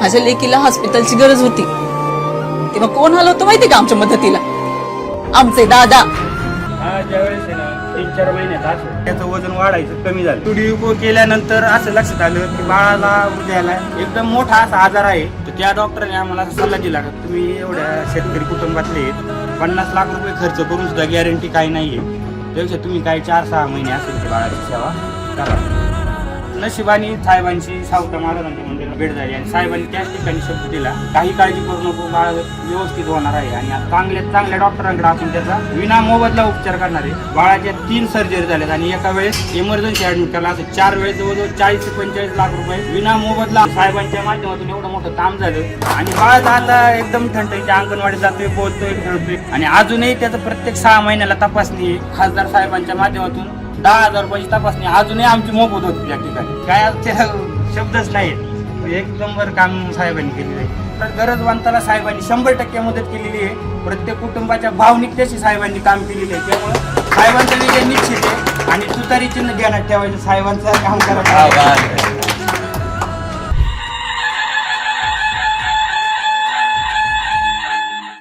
माझ्या लेकीला हॉस्पिटलची गरज होती. तेव्हा कोण आलं होतं माहिती का आमच्या मदतीला? आमचे दादा. आहे तीन चार महिन्यात त्याचं वजन वाढायचं कमी झालं. टुडिओ केल्यानंतर असं लक्षात आलं की बाळाला उद्याला एकदम मोठा असा आजार आहे. तर त्या डॉक्टरने आम्हाला सल्ला दिला का तुम्ही एवढ्या शेतकरी कुटुंबातले आहेत, पन्नास लाख रुपये खर्च करून सुद्धा गॅरंटी काही नाहीये. त्यापेक्षा तुम्ही काही चार सहा महिने असेल बाळाची सेवा करा. नशिबानी साहेबांची सावता महाराजांच्या मंदिरात भेट झाली आणि साहेबांनी त्याच ठिकाणी शब्द दिला काही काळजी करू नको बाळ व्यवस्थित होणार आहे. आणि चांगल्या चांगल्या डॉक्टरांकडे आपण त्याचा विना मोबदला उपचार करणार आहे. बाळाच्या तीन सर्जरी झाल्यात आणि एका वेळेस इमर्जन्सी ऍडमिट केला असं चार वेळेस जवळजवळ चाळीस ते पंचेचाळीस लाख रुपये विना मोबदला साहेबांच्या माध्यमातून एवढं मोठं काम झालं. आणि बाळाचा आता एकदम ठणठणीच्या अंगणवाडीत जातोय बोलतोय खेळतोय. आणि अजूनही त्याचं प्रत्येक सहा महिन्याला तपासणी आहे. खासदार साहेबांच्या माध्यमातून दहा हजार रुपयाची तपासणी. अजूनही आमची मोफत होती त्या ठिकाणी. काय ते शब्दच नाहीत एक नंबर काम साहेबांनी केलेलं आहे. तर गरजवंताला साहेबांनी शंभर टक्के मदत केलेली आहे. प्रत्येक कुटुंबाच्या भावनिकतेशी साहेबांनी काम केलेलं आहे. त्यामुळं साहेबांचा विजय निश्चित आहे. आणि तुतारी चिन्ह ध्यानात ठेवायचं साहेबांचं काम करायचं.